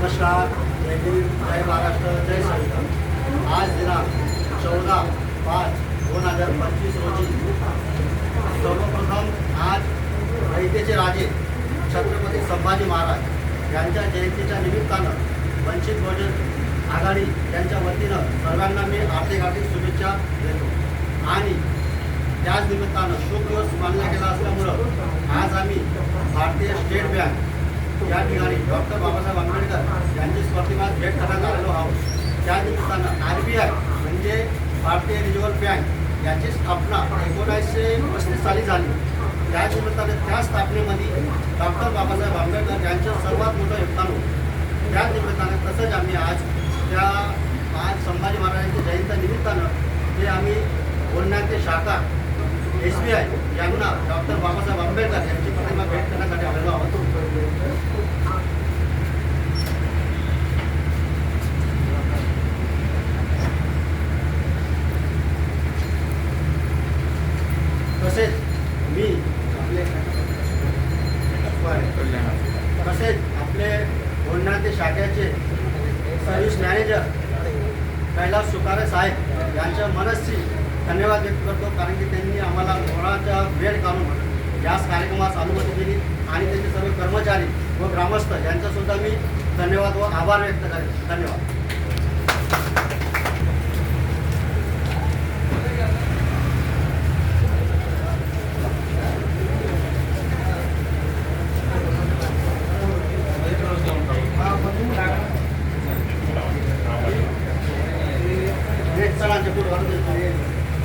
नमस्कार. जय भीम जय महाराष्ट्र जय संविधान आज दिनांक चौदा पाच दोन हजार पंचवीस रोजी सर्वप्रथम आज वैद्यचे राजे छत्रपती संभाजी महाराज यांच्या जयंतीच्या निमित्तानं वंचित बहुजन आघाडी यांच्या वतीनं सर्वांना मी आर्थिक आर्थिक शुभेच्छा देतो. आणि त्याच निमित्तानं शोक दिवस मानला गेला असल्यामुळं आज आम्ही भारतीय स्टेट बँक या ठिकाणी डॉक्टर बाबासाहेब आंबेडकर यांची प्रतिमा भेट करण्यात आलेलो आहोत. त्या निमित्तानं आर बी आय म्हणजे भारतीय रिझर्व्ह बँक याची स्थापना एकोणीसशे पस्तीस साली झाली. त्या निमित्ताने त्या स्थापनेमध्ये डॉक्टर बाबासाहेब आंबेडकर यांचं सर्वात मोठं योगदान होतं. त्या निमित्तानं तसंच आम्ही आज त्या आज संभाजी महाराजांच्या जयंती निमित्तानं ते आम्ही बोलण्याचे शाखा एस बी आय यांना डॉक्टर बाबासाहेब आंबेडकर यांची प्रतिमा भेट करण्यासाठी आलेलो आहोत तसेच मी आपले तसेच आपले ते शाखेचे सर्व्हिस मॅनेजर कैलास सुकारे साहेब यांच्या मनस्सी धन्यवाद व्यक्त करतो कारण की त्यांनी आम्हाला मोहळाचा वेळ काढून याच कार्यक्रमास अनुमती दिली आणि त्यांचे सर्व कर्मचारी व ग्रामस्थ यांचासुद्धा मी धन्यवाद व आभार व्यक्त करेन. धन्यवाद. இருக்கக்கூடிய